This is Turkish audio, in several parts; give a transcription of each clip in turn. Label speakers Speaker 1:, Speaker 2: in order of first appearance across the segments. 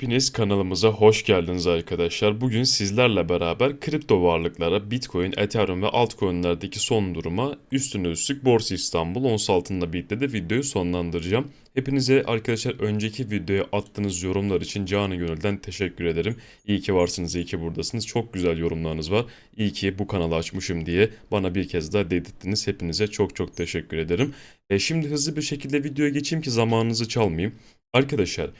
Speaker 1: Hepiniz kanalımıza hoş geldiniz arkadaşlar. Bugün sizlerle beraber kripto varlıklara, Bitcoin, Ethereum ve altcoin'lerdeki son duruma üstüne üstlük Borsa İstanbul ons altında birlikte de videoyu sonlandıracağım. Hepinize arkadaşlar önceki videoya attığınız yorumlar için canı gönülden teşekkür ederim. İyi ki varsınız, iyi ki buradasınız. Çok güzel yorumlarınız var. İyi ki bu kanalı açmışım diye bana bir kez daha dedirttiniz. Hepinize çok çok teşekkür ederim. E şimdi hızlı bir şekilde videoya geçeyim ki zamanınızı çalmayayım. Arkadaşlar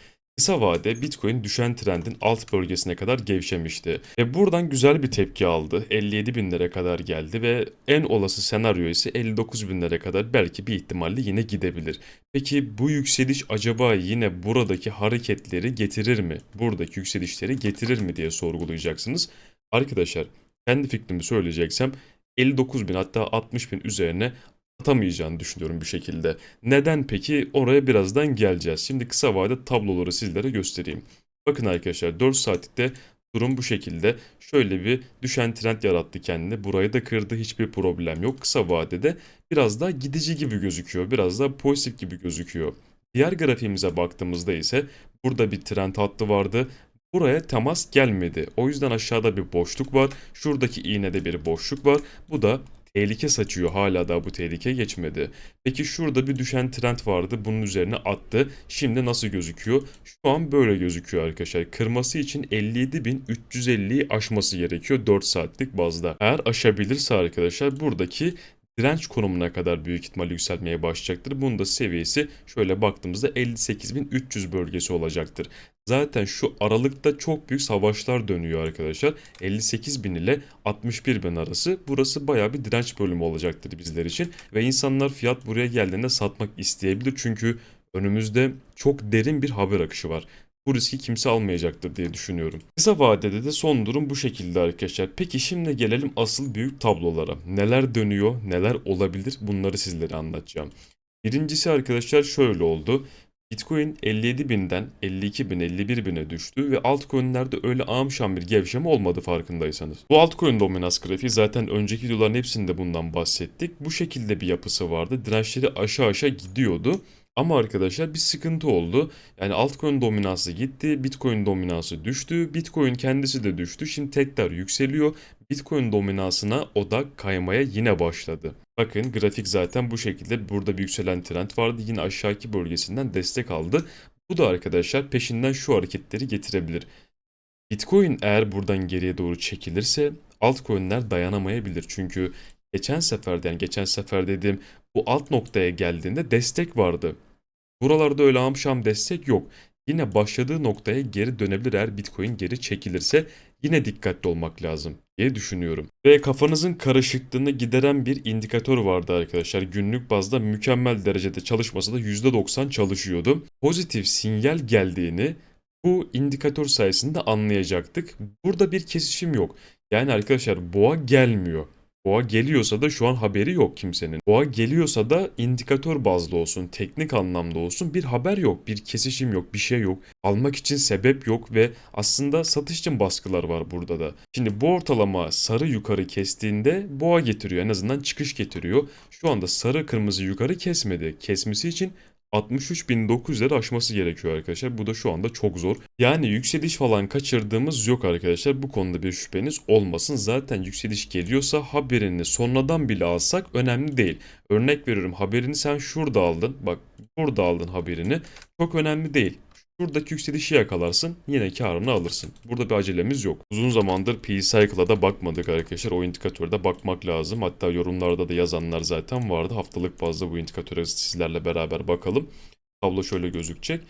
Speaker 1: Kısa vade Bitcoin düşen trendin alt bölgesine kadar gevşemişti. Ve buradan güzel bir tepki aldı. 57 binlere kadar geldi ve en olası senaryo ise 59 binlere kadar belki bir ihtimalle yine gidebilir. Peki bu yükseliş acaba yine buradaki hareketleri getirir mi? Buradaki yükselişleri getirir mi diye sorgulayacaksınız. Arkadaşlar kendi fikrimi söyleyeceksem 59 bin hatta 60 bin üzerine atamayacağını düşünüyorum bir şekilde. Neden peki? Oraya birazdan geleceğiz. Şimdi kısa vade tabloları sizlere göstereyim. Bakın arkadaşlar 4 saatlikte durum bu şekilde. Şöyle bir düşen trend yarattı kendine. Burayı da kırdı. Hiçbir problem yok. Kısa vadede biraz daha gidici gibi gözüküyor. Biraz daha pozitif gibi gözüküyor. Diğer grafiğimize baktığımızda ise burada bir trend hattı vardı. Buraya temas gelmedi. O yüzden aşağıda bir boşluk var. Şuradaki iğnede bir boşluk var. Bu da tehlike saçıyor. Hala daha bu tehlike geçmedi. Peki şurada bir düşen trend vardı. Bunun üzerine attı. Şimdi nasıl gözüküyor? Şu an böyle gözüküyor arkadaşlar. Kırması için 57.350'yi aşması gerekiyor 4 saatlik bazda. Eğer aşabilirse arkadaşlar buradaki direnç konumuna kadar büyük ihtimal yükselmeye başlayacaktır. Bunun da seviyesi şöyle baktığımızda 58.300 bölgesi olacaktır. Zaten şu aralıkta çok büyük savaşlar dönüyor arkadaşlar. 58.000 ile 61.000 arası. Burası baya bir direnç bölümü olacaktır bizler için. Ve insanlar fiyat buraya geldiğinde satmak isteyebilir. Çünkü önümüzde çok derin bir haber akışı var bu riski kimse almayacaktır diye düşünüyorum. Kısa vadede de son durum bu şekilde arkadaşlar. Peki şimdi gelelim asıl büyük tablolara. Neler dönüyor, neler olabilir bunları sizlere anlatacağım. Birincisi arkadaşlar şöyle oldu. Bitcoin 57 binden 52 bin 51 bine düştü ve altcoin'lerde öyle amşan bir gevşeme olmadı farkındaysanız. Bu altcoin dominans grafiği zaten önceki videoların hepsinde bundan bahsettik. Bu şekilde bir yapısı vardı. Dirençleri aşağı aşağı gidiyordu. Ama arkadaşlar bir sıkıntı oldu. Yani altcoin dominansı gitti, Bitcoin dominansı düştü, Bitcoin kendisi de düştü. Şimdi tekrar yükseliyor. Bitcoin dominansına odak kaymaya yine başladı. Bakın grafik zaten bu şekilde burada bir yükselen trend vardı. Yine aşağıki bölgesinden destek aldı. Bu da arkadaşlar peşinden şu hareketleri getirebilir. Bitcoin eğer buradan geriye doğru çekilirse altcoin'ler dayanamayabilir. Çünkü geçen seferde yani geçen sefer dediğim bu alt noktaya geldiğinde destek vardı. Buralarda öyle amşam destek yok. Yine başladığı noktaya geri dönebilir eğer Bitcoin geri çekilirse yine dikkatli olmak lazım diye düşünüyorum. Ve kafanızın karışıklığını gideren bir indikatör vardı arkadaşlar. Günlük bazda mükemmel derecede çalışmasa da %90 çalışıyordu. Pozitif sinyal geldiğini bu indikatör sayesinde anlayacaktık. Burada bir kesişim yok. Yani arkadaşlar boğa gelmiyor. Boğa geliyorsa da şu an haberi yok kimsenin. Boğa geliyorsa da indikatör bazlı olsun, teknik anlamda olsun bir haber yok, bir kesişim yok, bir şey yok. Almak için sebep yok ve aslında satış için baskılar var burada da. Şimdi bu ortalama sarı yukarı kestiğinde boğa getiriyor. En azından çıkış getiriyor. Şu anda sarı kırmızı yukarı kesmedi. Kesmesi için 63.900'leri aşması gerekiyor arkadaşlar. Bu da şu anda çok zor. Yani yükseliş falan kaçırdığımız yok arkadaşlar. Bu konuda bir şüpheniz olmasın. Zaten yükseliş geliyorsa haberini sonradan bile alsak önemli değil. Örnek veriyorum haberini sen şurada aldın. Bak burada aldın haberini. Çok önemli değil. Şuradaki yükselişi yakalarsın yine karını alırsın. Burada bir acelemiz yok. Uzun zamandır P-Cycle'a da bakmadık arkadaşlar. O indikatörde bakmak lazım. Hatta yorumlarda da yazanlar zaten vardı. Haftalık bazda bu indikatöre sizlerle beraber bakalım. Tablo şöyle gözükecek.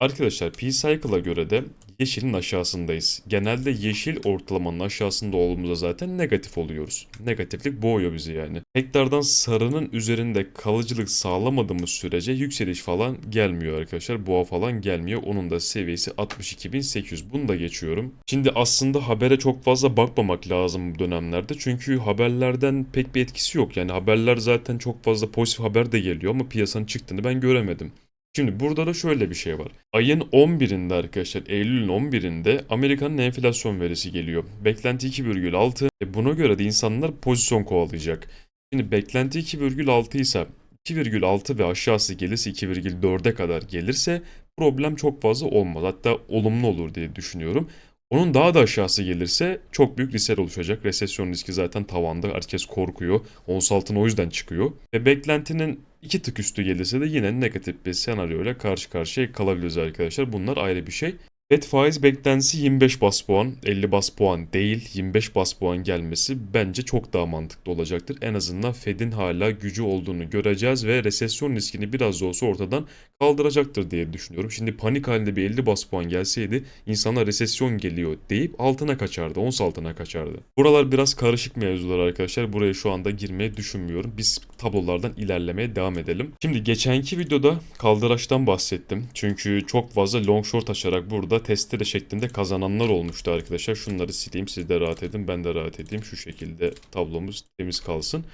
Speaker 1: Arkadaşlar P-Cycle'a göre de yeşilin aşağısındayız. Genelde yeşil ortalamanın aşağısında olduğumuzda zaten negatif oluyoruz. Negatiflik boğuyor bizi yani. Hektardan sarının üzerinde kalıcılık sağlamadığımız sürece yükseliş falan gelmiyor arkadaşlar. Boğa falan gelmiyor. Onun da seviyesi 62.800. Bunu da geçiyorum. Şimdi aslında habere çok fazla bakmamak lazım bu dönemlerde. Çünkü haberlerden pek bir etkisi yok. Yani haberler zaten çok fazla pozitif haber de geliyor ama piyasanın çıktığını ben göremedim. Şimdi burada da şöyle bir şey var. Ayın 11'inde arkadaşlar Eylül'ün 11'inde Amerika'nın enflasyon verisi geliyor. Beklenti 2,6. E buna göre de insanlar pozisyon kovalayacak. Şimdi beklenti 2,6 ise 2,6 ve aşağısı gelirse 2,4'e kadar gelirse problem çok fazla olmaz. Hatta olumlu olur diye düşünüyorum. Onun daha da aşağısı gelirse çok büyük riskler oluşacak. Resesyon riski zaten tavanda. Herkes korkuyor. Ons altına o yüzden çıkıyor. Ve beklentinin iki tık üstü gelirse de yine negatif bir senaryoyla karşı karşıya kalabiliriz arkadaşlar. Bunlar ayrı bir şey. FED faiz beklentisi 25 bas puan, 50 bas puan değil 25 bas puan gelmesi bence çok daha mantıklı olacaktır. En azından Fed'in hala gücü olduğunu göreceğiz ve resesyon riskini biraz da olsa ortadan kaldıracaktır diye düşünüyorum. Şimdi panik halinde bir 50 bas puan gelseydi insanlar resesyon geliyor deyip altına kaçardı, ons altına kaçardı. Buralar biraz karışık mevzular arkadaşlar. Buraya şu anda girmeyi düşünmüyorum. Biz tablolardan ilerlemeye devam edelim. Şimdi geçenki videoda kaldıraçtan bahsettim. Çünkü çok fazla long short açarak burada testere şeklinde kazananlar olmuştu arkadaşlar. Şunları sileyim siz de rahat edin ben de rahat edeyim. Şu şekilde tablomuz temiz kalsın.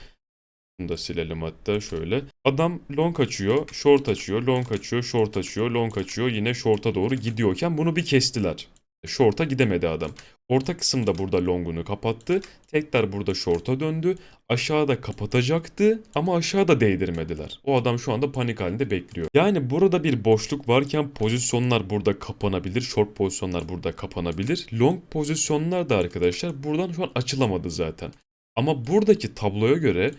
Speaker 1: Bunu da silelim hatta şöyle. Adam long açıyor, short açıyor, long açıyor, short açıyor, long açıyor. Yine short'a doğru gidiyorken bunu bir kestiler. Short'a gidemedi adam. Orta kısımda burada long'unu kapattı. Tekrar burada short'a döndü. Aşağıda kapatacaktı ama aşağıda değdirmediler. O adam şu anda panik halinde bekliyor. Yani burada bir boşluk varken pozisyonlar burada kapanabilir. Short pozisyonlar burada kapanabilir. Long pozisyonlar da arkadaşlar buradan şu an açılamadı zaten. Ama buradaki tabloya göre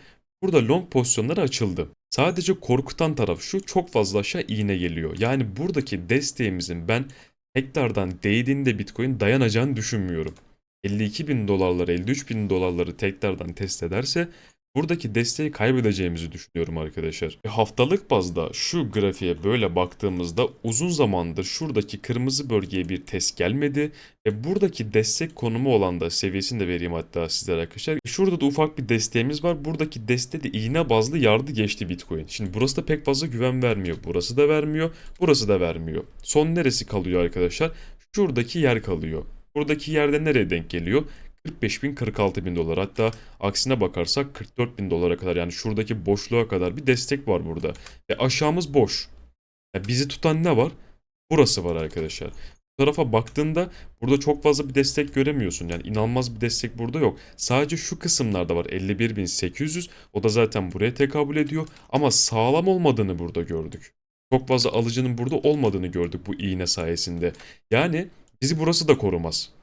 Speaker 1: burada long pozisyonları açıldı. Sadece korkutan taraf şu çok fazla aşağı iğne geliyor. Yani buradaki desteğimizin ben tekrardan değdiğinde Bitcoin dayanacağını düşünmüyorum. 52 bin dolarları 53 bin dolarları tekrardan test ederse buradaki desteği kaybedeceğimizi düşünüyorum arkadaşlar. E, Haftalık bazda şu grafiğe böyle baktığımızda uzun zamandır şuradaki kırmızı bölgeye bir test gelmedi. Ve buradaki destek konumu olan da seviyesini de vereyim hatta sizlere arkadaşlar. Şurada da ufak bir desteğimiz var. Buradaki deste de iğne bazlı yardı geçti Bitcoin. Şimdi burası da pek fazla güven vermiyor. Burası da vermiyor. Burası da vermiyor. Son neresi kalıyor arkadaşlar? Şuradaki yer kalıyor. Buradaki yerde nereye denk geliyor? 45 bin 46 bin dolar hatta aksine bakarsak 44 bin dolara kadar yani şuradaki boşluğa kadar bir destek var burada. Ve aşağımız boş. Yani bizi tutan ne var? Burası var arkadaşlar. Bu tarafa baktığında burada çok fazla bir destek göremiyorsun. Yani inanılmaz bir destek burada yok. Sadece şu kısımlarda var 51.800 o da zaten buraya tekabül ediyor. Ama sağlam olmadığını burada gördük. Çok fazla alıcının burada olmadığını gördük bu iğne sayesinde. Yani bizi burası da korumaz.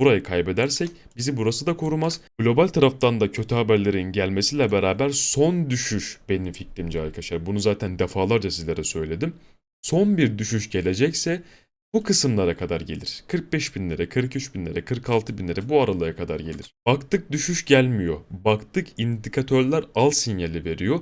Speaker 1: Burayı kaybedersek bizi burası da korumaz. Global taraftan da kötü haberlerin gelmesiyle beraber son düşüş benim fikrimce arkadaşlar. Bunu zaten defalarca sizlere söyledim. Son bir düşüş gelecekse bu kısımlara kadar gelir. 45 bin lira, 43 bin lira, 46 bin lira bu aralığa kadar gelir. Baktık düşüş gelmiyor. Baktık indikatörler al sinyali veriyor.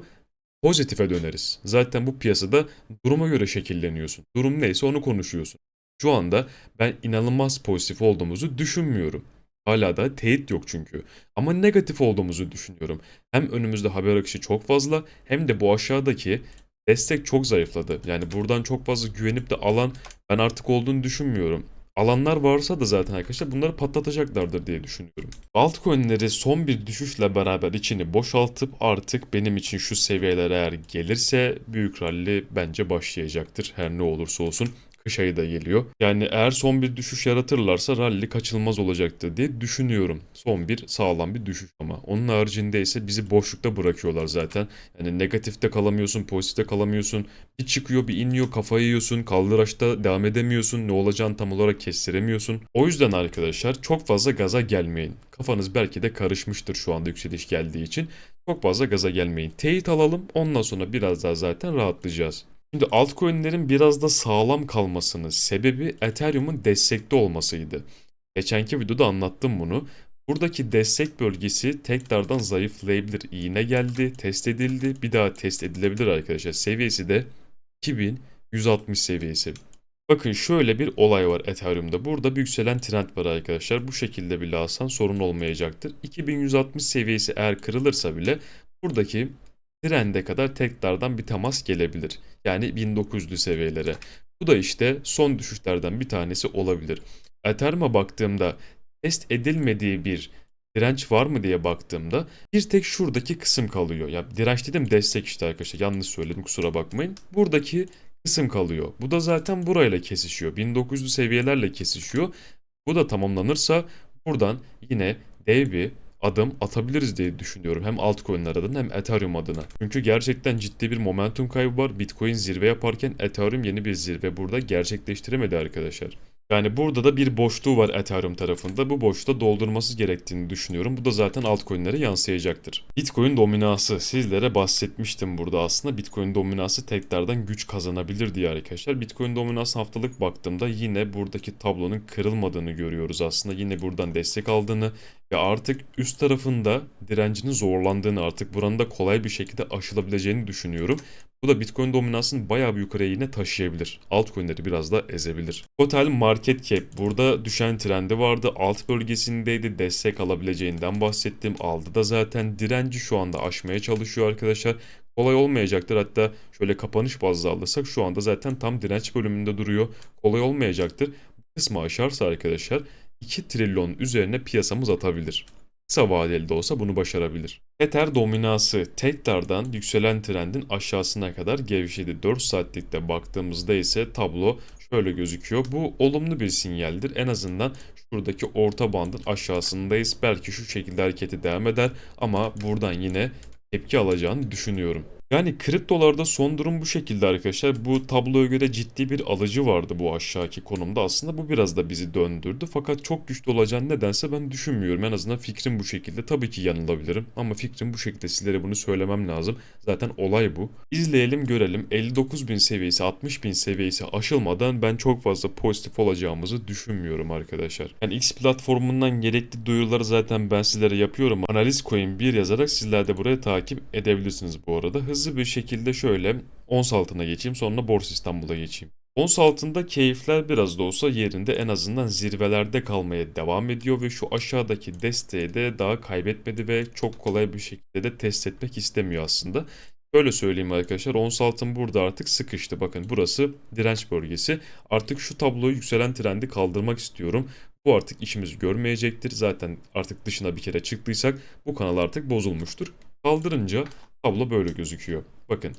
Speaker 1: Pozitife döneriz. Zaten bu piyasada duruma göre şekilleniyorsun. Durum neyse onu konuşuyorsun. Şu anda ben inanılmaz pozitif olduğumuzu düşünmüyorum. Hala da teyit yok çünkü. Ama negatif olduğumuzu düşünüyorum. Hem önümüzde haber akışı çok fazla hem de bu aşağıdaki destek çok zayıfladı. Yani buradan çok fazla güvenip de alan ben artık olduğunu düşünmüyorum. Alanlar varsa da zaten arkadaşlar bunları patlatacaklardır diye düşünüyorum. Altcoin'leri son bir düşüşle beraber içini boşaltıp artık benim için şu seviyelere eğer gelirse büyük rally bence başlayacaktır. Her ne olursa olsun kış ayı da geliyor. Yani eğer son bir düşüş yaratırlarsa rally kaçınılmaz olacaktır diye düşünüyorum. Son bir sağlam bir düşüş ama. Onun haricinde ise bizi boşlukta bırakıyorlar zaten. Yani negatifte kalamıyorsun, pozitifte kalamıyorsun. Bir çıkıyor bir iniyor kafayı yiyorsun. Kaldıraçta devam edemiyorsun. Ne olacağını tam olarak kestiremiyorsun. O yüzden arkadaşlar çok fazla gaza gelmeyin. Kafanız belki de karışmıştır şu anda yükseliş geldiği için. Çok fazla gaza gelmeyin. Teyit alalım ondan sonra biraz daha zaten rahatlayacağız. Şimdi altcoin'lerin biraz da sağlam kalmasının sebebi Ethereum'un destekte olmasıydı. Geçenki videoda anlattım bunu. Buradaki destek bölgesi tekrardan zayıflayabilir. İğne geldi, test edildi, bir daha test edilebilir arkadaşlar. Seviyesi de 2160 seviyesi. Bakın şöyle bir olay var Ethereum'da. Burada bir yükselen trend var arkadaşlar. Bu şekilde bile alsan sorun olmayacaktır. 2160 seviyesi eğer kırılırsa bile buradaki trende kadar tekrardan bir temas gelebilir. Yani 1900'lü seviyelere. Bu da işte son düşüşlerden bir tanesi olabilir. Ethereum'a baktığımda test edilmediği bir direnç var mı diye baktığımda bir tek şuradaki kısım kalıyor. Ya direnç dedim destek işte arkadaşlar yanlış söyledim kusura bakmayın. Buradaki kısım kalıyor. Bu da zaten burayla kesişiyor. 1900'lü seviyelerle kesişiyor. Bu da tamamlanırsa buradan yine dev bir adım atabiliriz diye düşünüyorum. Hem altcoin'ler adına hem Ethereum adına. Çünkü gerçekten ciddi bir momentum kaybı var. Bitcoin zirve yaparken Ethereum yeni bir zirve burada gerçekleştiremedi arkadaşlar. Yani burada da bir boşluğu var Ethereum tarafında. Bu boşluğu doldurması gerektiğini düşünüyorum. Bu da zaten altcoin'lere yansıyacaktır. Bitcoin dominansı sizlere bahsetmiştim burada aslında. Bitcoin dominansı tekrardan güç kazanabilir diye arkadaşlar. Bitcoin dominansı haftalık baktığımda yine buradaki tablonun kırılmadığını görüyoruz aslında. Yine buradan destek aldığını ve artık üst tarafında direncinin zorlandığını artık buranın da kolay bir şekilde aşılabileceğini düşünüyorum. Bu da Bitcoin dominansını bayağı bir yukarıya yine taşıyabilir. Altcoin'leri biraz da ezebilir. Total market cap burada düşen trendi vardı. Alt bölgesindeydi. Destek alabileceğinden bahsettim. Aldı da zaten direnci şu anda aşmaya çalışıyor arkadaşlar. Kolay olmayacaktır. Hatta şöyle kapanış bazlı alırsak şu anda zaten tam direnç bölümünde duruyor. Kolay olmayacaktır. Bu kısmı aşarsa arkadaşlar 2 trilyon üzerine piyasamız atabilir. Kısa vadeli de olsa bunu başarabilir. Ether dominansı tekrardan yükselen trendin aşağısına kadar gevşedi. 4 saatlikte baktığımızda ise tablo şöyle gözüküyor. Bu olumlu bir sinyaldir. En azından şuradaki orta bandın aşağısındayız. Belki şu şekilde hareketi devam eder ama buradan yine tepki alacağını düşünüyorum. Yani kriptolarda son durum bu şekilde arkadaşlar. Bu tabloya göre ciddi bir alıcı vardı bu aşağıki konumda. Aslında bu biraz da bizi döndürdü. Fakat çok güçlü olacağını nedense ben düşünmüyorum. En azından fikrim bu şekilde. Tabii ki yanılabilirim ama fikrim bu şekilde. Sizlere bunu söylemem lazım. Zaten olay bu. İzleyelim görelim. 59.000 seviyesi 60.000 seviyesi aşılmadan ben çok fazla pozitif olacağımızı düşünmüyorum arkadaşlar. Yani X platformundan gerekli duyuruları zaten ben sizlere yapıyorum. Analiz coin 1 yazarak sizler de buraya takip edebilirsiniz bu arada. Hızlı bir şekilde şöyle ons altına geçeyim sonra Borsa İstanbul'a geçeyim. Ons altında keyifler biraz da olsa yerinde en azından zirvelerde kalmaya devam ediyor ve şu aşağıdaki desteği de daha kaybetmedi ve çok kolay bir şekilde de test etmek istemiyor aslında. Böyle söyleyeyim arkadaşlar ons altın burada artık sıkıştı. Bakın burası direnç bölgesi. Artık şu tabloyu yükselen trendi kaldırmak istiyorum. Bu artık işimizi görmeyecektir. Zaten artık dışına bir kere çıktıysak bu kanal artık bozulmuştur. Kaldırınca tablo böyle gözüküyor. Bakın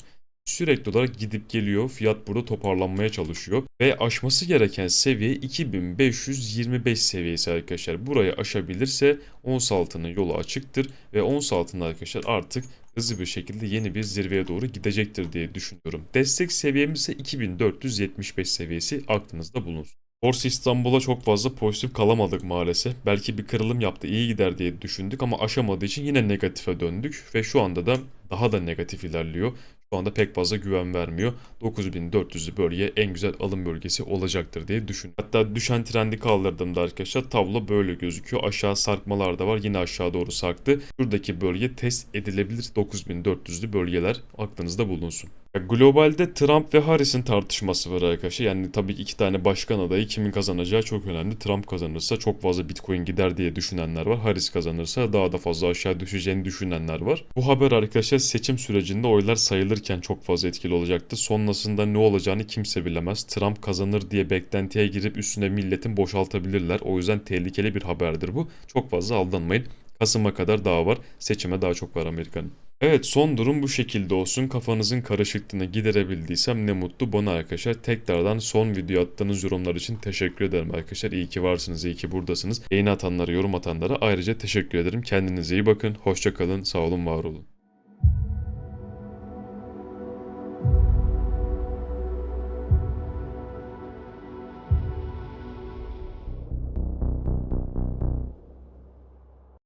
Speaker 1: sürekli olarak gidip geliyor. Fiyat burada toparlanmaya çalışıyor. Ve aşması gereken seviye 2525 seviyesi arkadaşlar. Burayı aşabilirse ons altının yolu açıktır. Ve ons altında arkadaşlar artık hızlı bir şekilde yeni bir zirveye doğru gidecektir diye düşünüyorum. Destek seviyemiz ise 2475 seviyesi aklınızda bulunsun. Borsa İstanbul'a çok fazla pozitif kalamadık maalesef. Belki bir kırılım yaptı iyi gider diye düşündük ama aşamadığı için yine negatife döndük ve şu anda da daha da negatif ilerliyor. Şu anda pek fazla güven vermiyor. 9400'lü bölge en güzel alım bölgesi olacaktır diye düşünüyorum. Hatta düşen trendi kaldırdığımda arkadaşlar tablo böyle gözüküyor. Aşağı sarkmalar da var. Yine aşağı doğru sarktı. Şuradaki bölge test edilebilir 9400'lü bölgeler aklınızda bulunsun. Globalde Trump ve Harris'in tartışması var arkadaşlar. Yani tabii ki iki tane başkan adayı kimin kazanacağı çok önemli. Trump kazanırsa çok fazla Bitcoin gider diye düşünenler var. Harris kazanırsa daha da fazla aşağı düşeceğini düşünenler var. Bu haber arkadaşlar seçim sürecinde oylar sayılırken çok fazla etkili olacaktı. Sonrasında ne olacağını kimse bilemez. Trump kazanır diye beklentiye girip üstüne milletin boşaltabilirler. O yüzden tehlikeli bir haberdir bu. Çok fazla aldanmayın. Kasım'a kadar daha var. Seçime daha çok var Amerika'nın. Evet son durum bu şekilde olsun. Kafanızın karışıklığını giderebildiysem ne mutlu bana arkadaşlar. Tekrardan son video attığınız yorumlar için teşekkür ederim arkadaşlar. İyi ki varsınız, iyi ki buradasınız. Beğeni atanlara, yorum atanlara ayrıca teşekkür ederim. Kendinize iyi bakın. Hoşça kalın. Sağ olun, var olun.